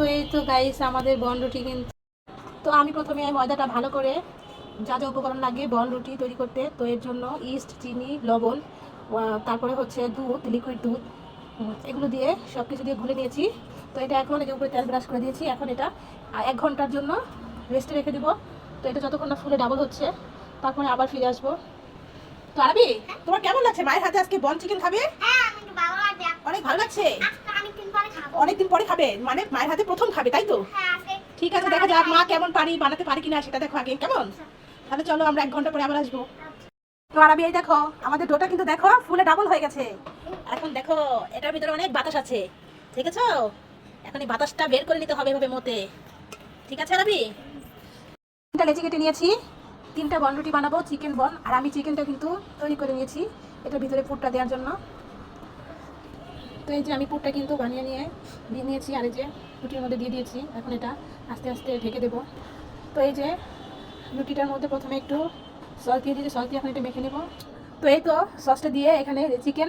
তো এই তো গাইস আমাদের বন রুটি কিন্তু তো আমি প্রথমে ময়দাটা ভালো করে যা যা উপকরণ লাগে বন রুটি তৈরি করতে। তো এর জন্য ইস্ট চিনি লবণ তারপরে হচ্ছে দুধ লিকুইড দুধ এগুলো দিয়ে সব কিছু দিয়ে গুলে নিয়েছি। তো এটা এখন এর উপরে তেল ব্রাশ করে দিয়েছি এখন এটা এক ঘণ্টার জন্য রেস্টে রেখে দিব। তো এটা যতক্ষণ না ফুলে ডাবল হচ্ছে তারপরে আবার ফিরে আসব। তো আরবি তোমার কেমন লাগছে? মায়ের হাতে আজকে বন চিকেন খাবে? হ্যাঁ অনেক ভালো লাগছে? আজকে অনেকদিন পরে খাব। মানে মায়ের হাতে প্রথম খাবে তাই তো? হ্যাঁ ঠিক আছে দেখা যাক মা কেমন বানাতে পারি কিনা সেটা দেখো আগে কেমন? তাহলে চলো আমরা এক ঘণ্টা পরে আবার আসব। তো আরবি এই দেখো আমাদের ডোটা কিন্তু দেখো ফুলে ডাবল হয়ে গেছে। এখন দেখো এটার ভিতরে অনেক বাতাস আছে। ঠিক আছে এখন এই বাতাসটা বের করে নিতে হবে এভাবে মতে ঠিক আছে আরবি তিনটা লেচি কেটে নিয়েছি। তিনটা বন রুটি বানাবো চিকেন বন। আর আমি চিকেনটা কিন্তু তৈরি করে নিয়েছি এটার ভিতরে পুরটা দেওয়ার জন্য। তো এই যে আমি পুরটা কিন্তু বানিয়ে নিয়ে, দিয়ে নিয়েছি, আর এই যে রুটির মধ্যে দিয়ে দিয়েছি, এখন এটা আস্তে আস্তে ঢেকে দেবো। তো এই যে রুটিটার মধ্যে প্রথমে একটু সস দিয়ে দিয়েছি, সস দিয়ে এখন এটা মেখে নেব। তো এই তো সসটা দিয়ে এখানে চিকেন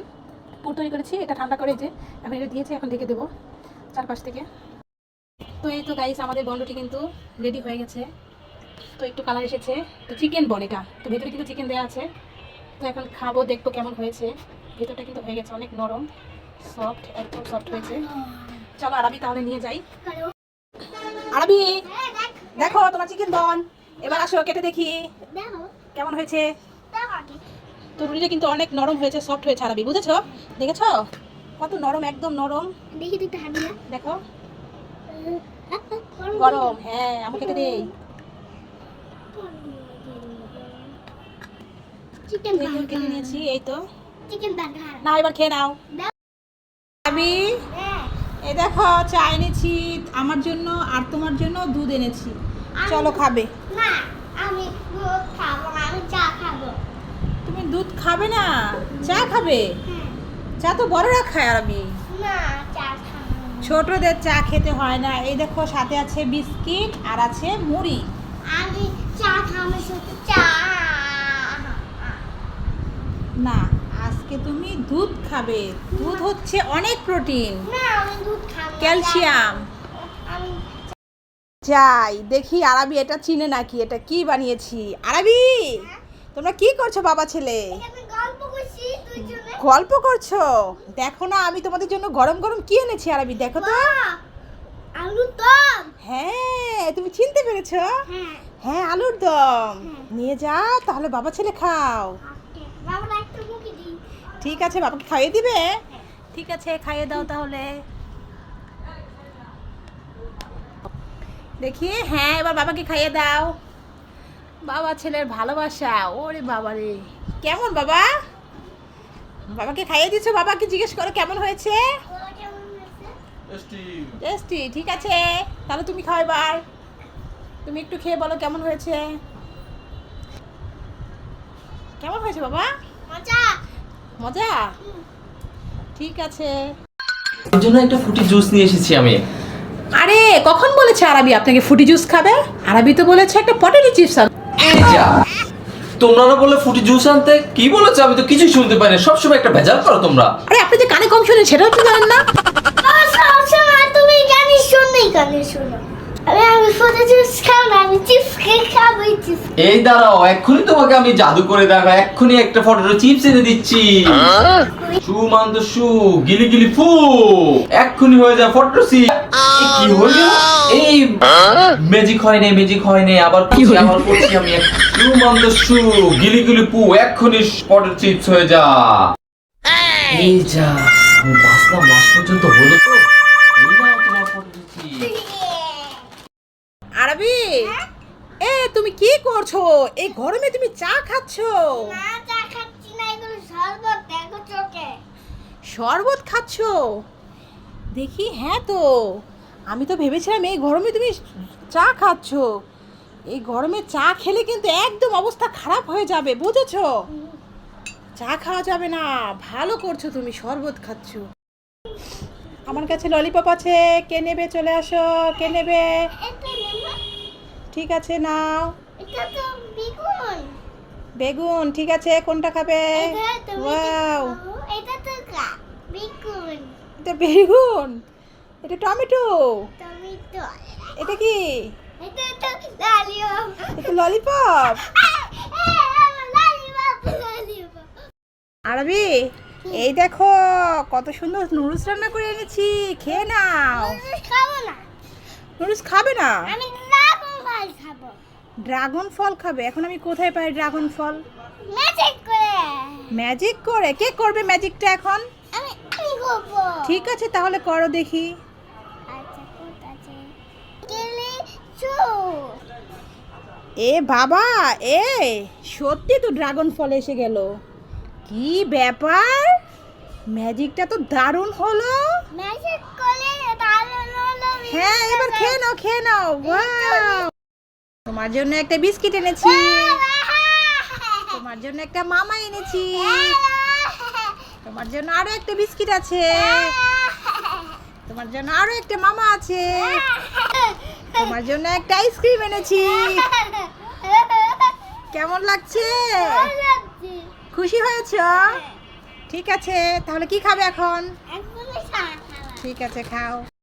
পুর তৈরি করেছি, এটা ঠান্ডা করে যে এখন এটা দিয়েছি, এখন ঢেকে দেবো চারপাশ থেকে। তো এই তো গাইস আমাদের বন্ডটি কিন্তু রেডি হয়ে গেছে। তো একটু কালার এসেছে, তো চিকেন বন এটা। তো ভেতরে কিন্তু চিকেন দেওয়া আছে। তো এখন খাব, দেখব কেমন হয়েছে। ভেতরটা কিন্তু হয়ে গেছে অনেক নরম। সফট একদম সফট হয়েছে। চলো আরবি তাহলে নিয়ে যাই। আরবি হ্যাঁ দেখো। তোমার চিকেন বন। এবার আসো কেটে দেখি। কেমন হয়েছে? দেখো তো রুটিটা কিন্তু অনেক নরম হয়েছে সফট হয়েছে আরবি বুঝেছ? দেখেছ? কত নরম একদম নরম। দেখি না দেখো। গরম হ্যাঁ আমি কেটে দেই চিকেন কেটে নিয়েছি এই তো। চিকেন নাও এবার খেয়ে নাও। আমি? হ্যাঁ। এই দেখো চা এনেছি আমার জন্য আর তোমার জন্য দুধ এনেছি। চলো খাবে। না আমি দুধ খাব আমি চা খাব। তুমি দুধ খাবে না? চা খাবে? হ্যাঁ। চা তো বড়রা খায় আরবি না চা ছোটদের চা খেতে হয় না। এই দেখো সাথে আছে বিস্কিট আর আছে মুড়ি। আমি চা খাব শুধু চা। না। আজকে তুমি দুধ খাবে। দুধ হচ্ছে অনেক প্রোটিন। ক্যালসিয়াম। যাই দেখি আরবি এটা চিনে নাকি? এটা কি বানিয়েছি? আরবি! তোমরা কি করছ বাবা ছেলে? গল্প করছি দেখো না আমি তোমাদের জন্য গরম গরম কি এনেছি আরবি? দেখো তো। আলু দম। হ্যাঁ তুমি চিনতে পেরেছ? হ্যাঁ। হ্যাঁ আলুর দম। হ্যাঁ। নিয়ে যাও তাহলে বাবা ছেলে খাও ওকে বাবা একটু মুখে দিই ঠিক আছে বাবাকে খাইয়ে দিবে? ঠিক আছে খাইয়ে দাও তাহলে। দেখি হ্যাঁ এবার বাবাকে খাইয়ে দাও। বাবা ছেলের ভালোবাসা ওরে বাবা রে। কেমন বাবা? বাবাকে খাইয়ে দিচ্ছ বাবাকে জিজ্ঞেস করো কেমন হয়েছে? ও কেমন হয়েছে টেস্টি ঠিক আছে। তাহলে তুমি খাও এবার। তুমি একটু খেয়ে বলো কেমন হয়েছে? কেমন হয়েছে বাবা? মজা। মজা? ঠিক আছে। এর জন্য একটা ফুটি জুস নিয়ে এসেছি আমি। আরে কখন বলেছে আরবি? আপনাকে ফুটি জুস খাবে? আরবি তো বলেছে একটা পটেটো চিপস এই যা। তোমরা না বলে ফুটি জুস আনতে? কি বলেছে? আমি তো কিছু শুনতে পাই না। সবসময় একটা ভেজাল করো তোমরা। আরে আপনি যে কানে কম শুনেন সেটাও তো জানেন না সবসময় তুমি গানি শুনলেই গানি শোনো আরে আমি ফটো জুস খাও না আমি চিপস কেক খাব চিপস এই দাঁড়াও এক্ষুনি তোমাকে আমি জাদু করে দেখো এক্ষুনি একটা ফটো চিপস এনে দিচ্ছি। শু মান্ত শু গিলি গিলি ফু এক্ষুনি হয়ে যায় ফটো সি কি হলো? এই ম্যাজিক হয় নাই ম্যাজিক হয় নাই আবার করছি আবার করছি আমি। শু মান্ত শু গিলি গিলি পু এক্ষুনি ফটো চিপস হয়ে যা। এই যা আমি বাঁচলাম লাস্ট পর্যন্ত হলো তো এই নাও তোমার ফটো চিপস আরবি এ তুমি কি করছ? এই গরমে তুমি চা খাচ্ছো। চা খাচ্ছি শরবত খাচ্ছো? দেখি হ্যাঁ তো। আমি তো ভেবেছিলাম এই গরমে তুমি চা খাচ্ছো। এই গরমে চা খেলে কিন্তু একদম অবস্থা খারাপ হয়ে যাবে বুঝেছ? চা খাওয়া যাবে না। ভালো করছ তুমি শরবত খাচ্ছো। আমার কাছে ললিপপ আছে। কে নেবে? চলে আসো। কে নেব? ঠিক আছে নাও। এটা তো বেগুন। বেগুন ঠিক আছে কোনটা খাবে? ওয়াও। এটা তো বেগুন। এটা বেগুন? এটা টমেটো? টমেটো। এটা কি? এটা তো লালিপপ। এটা ললিপপ? আরবি এই দেখো কত সুন্দর নুডলস রান্না করে এনেছি খেয়ে নাও। খাব না। নুডলস খাবে না? আমি ড্রাগন ফল খাবে? এখন আমি কোথায় পাই ড্রাগন ফল? ম্যাজিক করে। ম্যাজিক করে? কে করবে ম্যাজিকটা এখন? আমি আমি করব। ঠিক আছে তাহলে করো দেখি। আচ্ছা আছে? গেলে এ বাবা এ সত্যি তো ড্রাগন ফল এসে গেল। কি ব্যাপার? ম্যাজিকটা তো দারুণ হলো। ম্যাজিক করে তাহলে হলো হ্যাঁ এবার খেয়ে নাও খেয়ে নাও। Wow! তোমার জন্য একটা বিস্কিট এনেছি। তোমার জন্য একটা মামা এনেছি। তোমার জন্য আরও একটা বিস্কিট আছে। তোমার জন্য আরও একটা মামা আছে। তোমার জন্য একটা আইসক্রিম এনেছি। কেমন লাগছে? খুশি হয়েছ? ঠিক আছে তাহলে কি খাবে এখন? ঠিক আছে খাও।